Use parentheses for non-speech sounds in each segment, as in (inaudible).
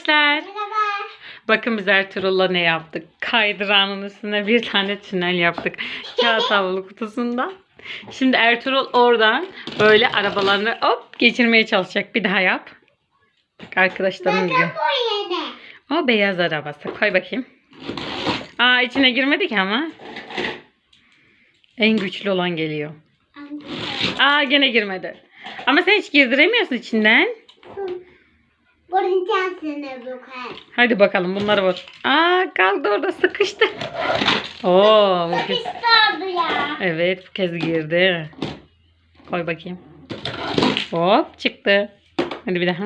arkadaşlar. Merhaba. Bakın biz Ertuğrul'la ne yaptık? Kaydıranın üstüne bir tane tünel yaptık. Kağıt (laughs) havlu kutusundan. Şimdi Ertuğrul oradan böyle arabalarını hop geçirmeye çalışacak. Bir daha yap. Bak arkadaşlarım diyor. O beyaz arabası. Koy bakayım. Aa içine girmedik ama. En güçlü olan geliyor. Aa gene girmedi. Ama sen hiç girdiremiyorsun içinden. Hadi bakalım bunları vur. Aa kaldı orada sıkıştı. Oo bu kez. Ya. Evet bu kez girdi. Koy bakayım. Hop çıktı. Hadi bir daha.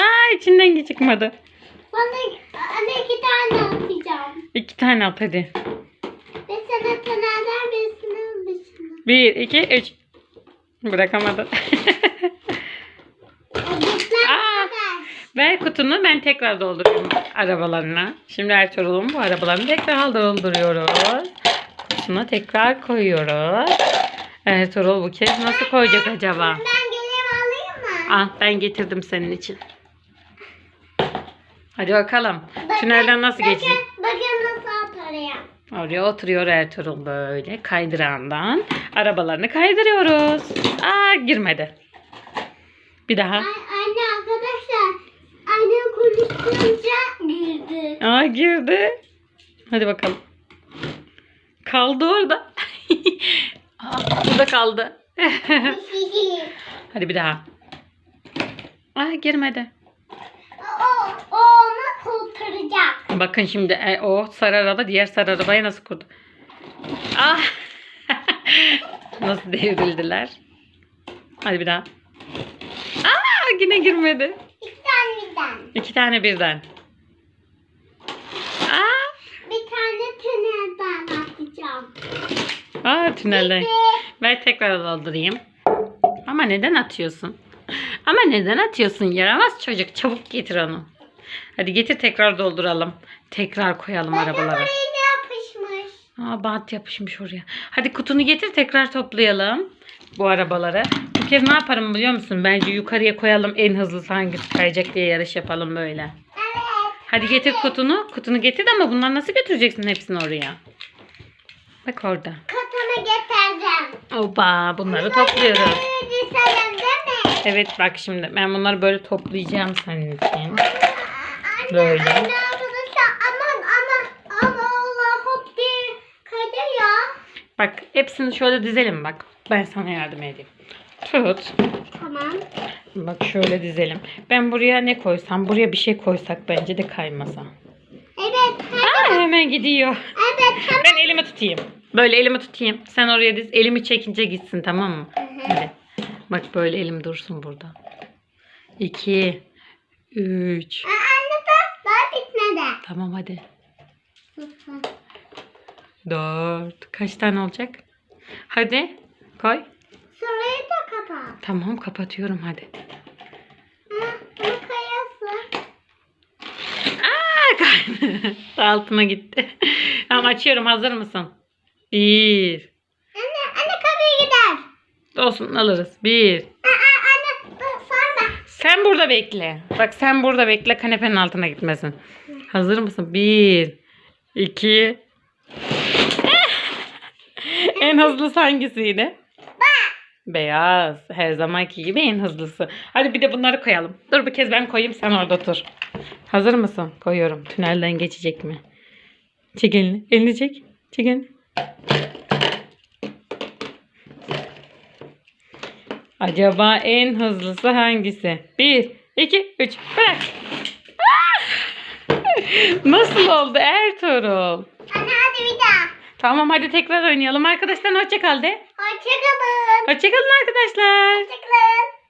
Aa içinden çıkmadı. Bana ana iki tane atacağım. İki tane at hadi. Ve sana tınarlar birisinin dışına. Bir, iki, üç. Bırakamadı. (laughs) Aa! Ver kutunu ben tekrar dolduruyorum arabalarına. Şimdi Ertuğrul'un bu arabalarını tekrar dolduruyoruz. Kutusuna tekrar koyuyoruz. Ertuğrul bu kez nasıl koyacak acaba? Ben geleyim alayım mı? Ah ben getirdim senin için. Hadi bakalım. Tünelden nasıl geçecek? Bakın, bakın nasıl oraya. Oraya oturuyor Ertuğrul böyle kaydırağından. Arabalarını kaydırıyoruz. Aa girmedi. Bir daha. Ay, konuşunca girdi. Aa girdi. Hadi bakalım. Kaldı orada. (laughs) Aa, burada kaldı. (laughs) Hadi bir daha. Aa girmedi. o, o onu kurtaracak. Bakın şimdi e, o sarı araba diğer sarı arabaya nasıl kurdu? Ah! (laughs) nasıl devrildiler? Hadi bir daha. Aa yine girmedi. Tane birden. İki tane birden. Aa! Bir tane tünelden atacağım. Aa tünelden. Bitti. Ver tekrar doldurayım. Ama neden atıyorsun? (laughs) Ama neden atıyorsun? Yaramaz çocuk. Çabuk getir onu. Hadi getir tekrar dolduralım. Tekrar koyalım Bakın arabalara. Aa bant yapışmış oraya. Hadi kutunu getir tekrar toplayalım. Bu arabaları. Bu kez ne yaparım biliyor musun? Bence yukarıya koyalım en hızlısı hangisi kayacak diye yarış yapalım böyle. Evet. Hadi getir kutunu. Kutunu getir ama bunları nasıl götüreceksin hepsini oraya? Bak orada. Katana getireceğim. Oba bunları topluyoruz. Değil mi? Evet bak şimdi ben bunları böyle toplayacağım senin için. Böyle. Anne aman aman aman Allah hop diye kaydı ya. Bak hepsini şöyle dizelim bak. Ben sana yardım edeyim. Tut. Tamam. Bak şöyle dizelim. Ben buraya ne koysam? Buraya bir şey koysak bence de kaymasa. Evet. Aa, hemen gidiyor. Evet. Tamam. Ben elimi tutayım. Böyle elimi tutayım. Sen oraya diz. Elimi çekince gitsin tamam mı? Hadi. Bak böyle elim dursun burada. 2 3 Aa, Anne bak daha bitmedi. Tamam hadi. 4 Kaç tane olacak? Hadi. Koy. Şurayı da kapat. Tamam kapatıyorum hadi. Aa (laughs) kaydı. Altına gitti. Tamam açıyorum. Hazır mısın? Bir. Anne anne kapıya gider. Olsun alırız. Bir. Aa, anne sonra. Sen burada bekle. Bak sen burada bekle kanepenin altına gitmesin. Hazır mısın? Bir. iki. En hızlısı hangisiydi? Beyaz. Her zamanki gibi en hızlısı. Hadi bir de bunları koyalım. Dur bir kez ben koyayım sen orada dur. Hazır mısın? Koyuyorum. Tünelden geçecek mi? Çek elini. Elini çek. Çek elini. Acaba en hızlısı hangisi? Bir, iki, üç. Bırak. Ah! (laughs) Nasıl oldu Ertuğrul? Daha. Tamam hadi tekrar oynayalım. Arkadaşlar hoşça kal de. Hoşçakalın. Hoşça kalın arkadaşlar. Hoşçakalın.